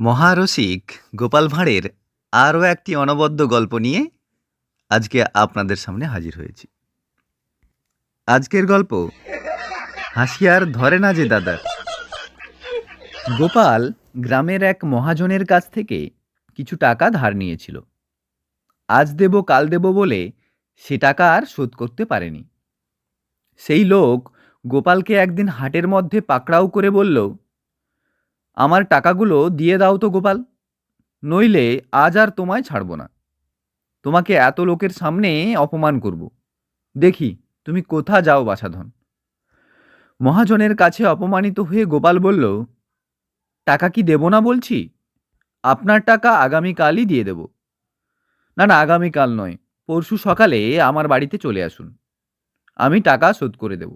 মহারসিক গোপাল ভাঁড়ের আরও একটি অনবদ্য গল্প নিয়ে আজকে আপনাদের সামনে হাজির হয়েছি। আজকের গল্প, হাসিয়ার ধরে না যে দাদা। গোপাল গ্রামের এক মহাজনের কাছ থেকে কিছু টাকা ধার নিয়েছিল। আজ দেব, কাল দেব বলে সে টাকা আর শোধ করতে পারেনি। সেই লোক গোপালকে একদিন হাটের মধ্যে পাকড়াও করে বলল আমার টাকাগুলো দিয়ে দাও তো গোপাল। নইলে আজ আর তোমায় ছাড়ব না। তোমাকে এত লোকের সামনে অপমান করব। দেখি, তুমি কোথা যাও বাছাধন? মহাজনের কাছে অপমানিত হয়ে গোপাল বলল, টাকা কি দেব না বলছি? আপনার টাকা আগামীকালই দিয়ে দেব। না না, আগামীকাল নয়, পরশু সকালে আমার বাড়িতে চলে আসুন। আমি টাকা শোধ করে দেব।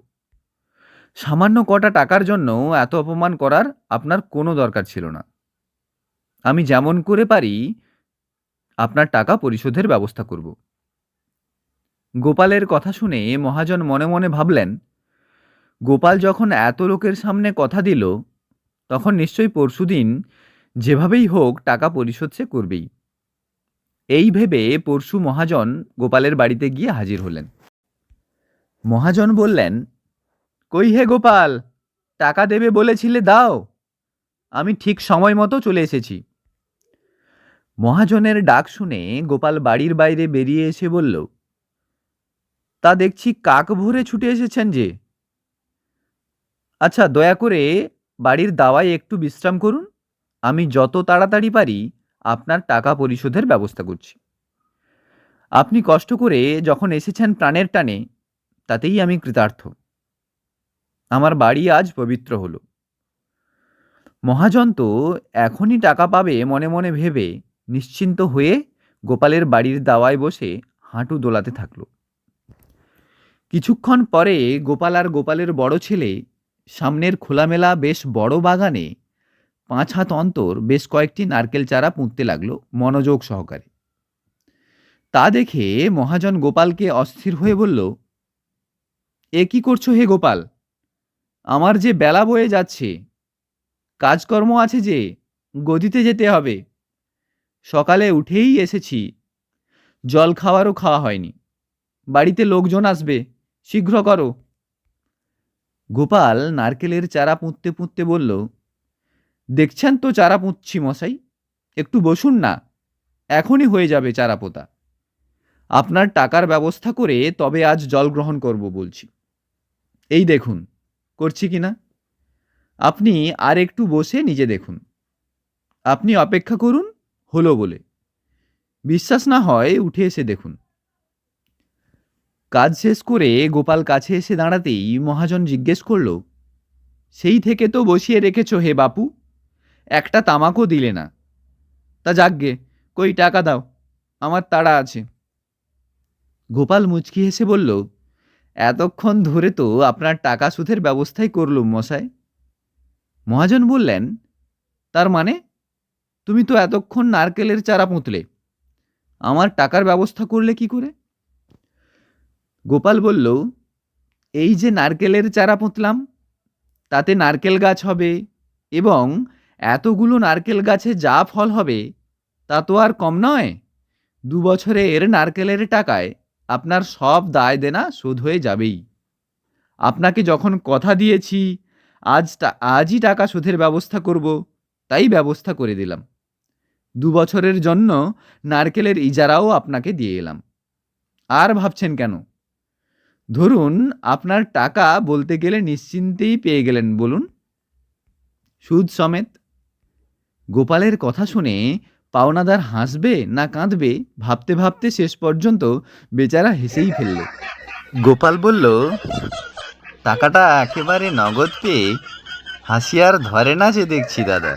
সামান্য কটা টাকার জন্য এত অপমান করার আপনার কোনো দরকার ছিল না। আমি যেমন করে পারি আপনার টাকা পরিশোধের ব্যবস্থা করব। গোপালের কথা শুনে মহাজন মনে মনে ভাবলেন, গোপাল যখন এত লোকের সামনে কথা দিল, তখন নিশ্চয়ই পরশুদিন যেভাবেই হোক টাকা পরিশোধ সে করবেই। এই ভেবে পরশু মহাজন গোপালের বাড়িতে গিয়ে হাজির হলেন। মহাজন বললেন কই হে গোপাল? টাকা দেবে বলেছিলে দাও। আমি ঠিক সময় মতো চলে এসেছি। মহাজনের ডাক শুনে গোপাল বাড়ির বাইরে বেরিয়ে এসে বলল, তা দেখছি কাক ভরে ছুটে এসেছেন যে। আচ্ছা দয়া করে বাড়ির দাওয়ায় একটু বিশ্রাম করুন। আমি যত তাড়াতাড়ি পারি আপনার টাকা পরিশোধের ব্যবস্থা করছি। আপনি কষ্ট করে যখন এসেছেন প্রাণের টানে, তাতেই আমি কৃতার্থ। আমার বাড়ি আজ পবিত্র হলো। মহাজন তো এখনই টাকা পাবে মনে মনে ভেবে নিশ্চিন্ত হয়ে গোপালের বাড়ির দাওয়ায় বসে হাঁটু দোলাতে থাকল। কিছুক্ষণ পরে গোপাল আর গোপালের বড় ছেলে সামনের খোলামেলা বেশ বড় বাগানে পাঁচ হাত অন্তর বেশ কয়েকটি নারকেল চারা পুঁততে লাগল মনোযোগ সহকারে। তা দেখে মহাজন গোপালকে অস্থির হয়ে বলল, এ কি করছ হে গোপাল? আমার যে বেলা বয়ে যাচ্ছে, কাজকর্ম আছে যে গদিতে যেতে হবে। সকালে উঠেই এসেছি, জল খাওয়ারও খাওয়া হয়নি। বাড়িতে লোকজন আসবে, শীঘ্র করো। গোপাল নারকেলের চারা পুঁততে পুঁততে বলল, দেখছেন তো চারা পুঁতছি মশাই, একটু বসুন না, এখনই হয়ে যাবে চারা পোতা। আপনার টাকার ব্যবস্থা করে তবে আজ জল গ্রহণ করব বলছি। এই দেখুন করছি কি না? আপনি আর একটু বসে নিজে দেখুন। আপনি অপেক্ষা করুন, হলো বলে। বিশ্বাস না হয়, উঠে এসে দেখুন। কাজ শেষ করে গোপাল কাছে এসে দাঁড়াতেই মহাজন জিজ্ঞেস করল, সেই থেকে তো বসিয়ে রেখেছ হে বাপু? একটা তামাকও দিলে না। তা যাকগে, কই টাকা দাও, আমার তাড়া আছে। গোপাল মুচকি হেসে বলল এতক্ষণ ধরে তো আপনার টাকা সুদের ব্যবস্থাই করলুম মশাই। মহাজন বললেন, তার মানে তুমি তো এতক্ষণ নারকেলের চারা পুঁতলে। আমার টাকার ব্যবস্থা করলে কি করে? গোপাল বলল, এই যে নারকেলের চারা পুঁতলাম, তাতে নারকেল গাছ হবে এবং এতগুলো নারকেল গাছে যা ফল হবে, তা তো আর কম নয়। দু বছরের নারকেলের টাকায় আপনার সব দায় দেনা শোধ হয়ে যাবেই। আপনাকে যখন কথা দিয়েছি, আজ আজই টাকা শোধের ব্যবস্থা করব, তাই ব্যবস্থা করে দিলাম। দু বছরের জন্য নারকেলের ইজারাও আপনাকে দিয়ে এলাম। আর ভাবছেন কেন? ধরুন আপনার টাকা বলতে গেলে নিশ্চিন্তেই পেয়ে গেলেন, বলুন। সুদ সমেত। গোপালের কথা শুনে পাওনাদার হাসবে না কাঁদবে, ভাবতে ভাবতে শেষ পর্যন্ত বেচারা হেসেই ফেলল। গোপাল বলল, টাকাটা একেবারে নগদ পেয়ে হাসি আর ধরে না যে দেখছি দাদা।